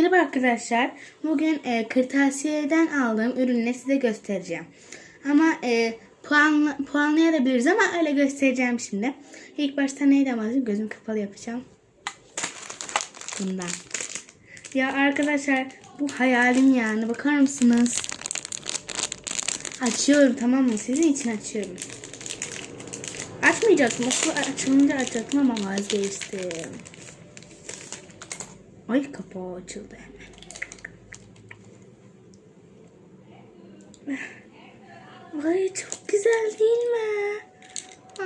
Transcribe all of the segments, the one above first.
Merhaba arkadaşlar. Bugün e, kırtasiyeden aldığım ürünleri size göstereceğim. Ama e, puan, puanlayabiliriz ama öyle göstereceğim şimdi. İlk başta neyden başlayayım? Gözüm kapalı yapacağım. Bundan. Ya arkadaşlar bu hayalim yani. Bakar mısınız? Açıyorum tamam mı? Sizin için açıyorum. Açmayacaktım. Okul açılınca açacaktım ama vazgeçtim. Ay kapağı açıldı hemen. Ay çok güzel değil mi?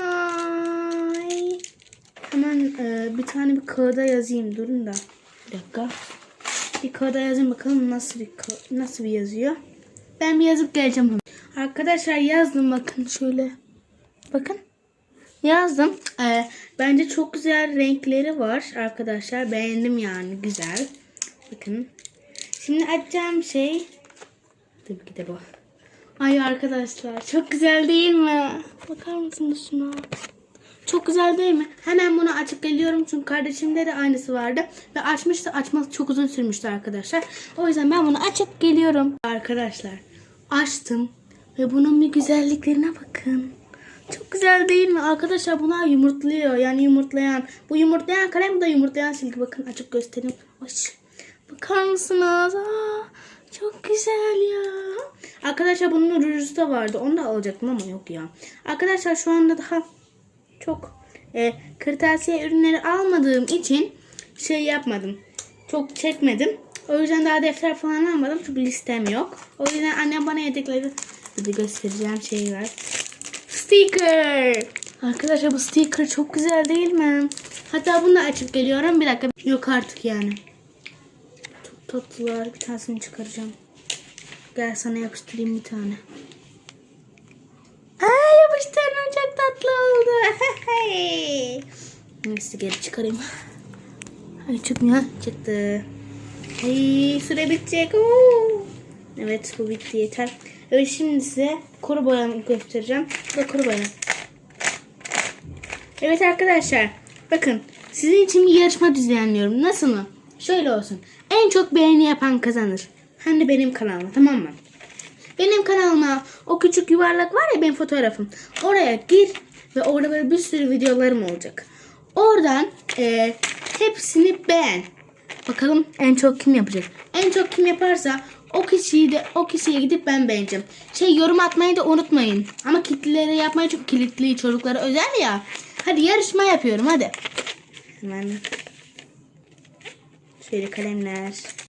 Ay. Hemen e, bir tane bir kağıda yazayım. Durun da. Bir dakika. Bir kağıda yazayım bakalım nasıl bir nasıl bir yazıyor. Ben bir yazıp geleceğim. Arkadaşlar yazdım bakın şöyle. Bakın. Yazdım. Ee, bence çok güzel renkleri var arkadaşlar. Beğendim yani güzel. Bakın. Şimdi açacağım şey tabii ki de bu. Ay arkadaşlar çok güzel değil mi? Bakar mısınız şuna? Çok güzel değil mi? Hemen bunu açıp geliyorum çünkü kardeşimde de aynısı vardı. Ve açmıştı açması çok uzun sürmüştü arkadaşlar. O yüzden ben bunu açıp geliyorum. Arkadaşlar açtım ve bunun bir güzelliklerine bakın. Çok güzel değil mi? Arkadaşlar bunlar yumurtluyor. Yani yumurtlayan. Bu yumurtlayan kalem bu da yumurtlayan silgi. Bakın açıp göstereyim. Ay, bakar mısınız? Aa, çok güzel ya. Arkadaşlar bunun rujusu da vardı. Onu da alacaktım ama yok ya. Arkadaşlar şu anda daha çok e, kırtasiye ürünleri almadığım için şey yapmadım. Çok çekmedim. O yüzden daha defter falan almadım. Çünkü listem yok. O yüzden annem bana yedekledi. Bir de göstereceğim şey var. Sticker. Arkadaşlar bu sticker çok güzel değil mi? Hatta bunu da açıp geliyorum. Bir dakika. Yok artık yani. Çok tatlılar. Bir tanesini çıkaracağım. Gel sana yapıştırayım bir tane. Aa yapıştırdım çok tatlı oldu. Neyse geri çıkarayım. Ay çıkmıyor. Çıktı. Ay süre bitecek. Oo. Evet bu bitti yeter. Evet şimdi size kuru boyamı göstereceğim. Bu da kuru boya. Evet arkadaşlar. Bakın sizin için bir yarışma düzenliyorum. Nasıl mı? Şöyle olsun. En çok beğeni yapan kazanır. Hem de benim kanalıma tamam mı? Benim kanalıma o küçük yuvarlak var ya benim fotoğrafım. Oraya gir ve orada böyle bir sürü videolarım olacak. Oradan e, hepsini beğen. Bakalım en çok kim yapacak? En çok kim yaparsa o kişiyi de o kişiye gidip ben beğeneceğim. Şey yorum atmayı da unutmayın. Ama kitlelere yapmayı çok kilitli çocuklara özel ya. Hadi yarışma yapıyorum hadi. Hemen. Şöyle kalemler.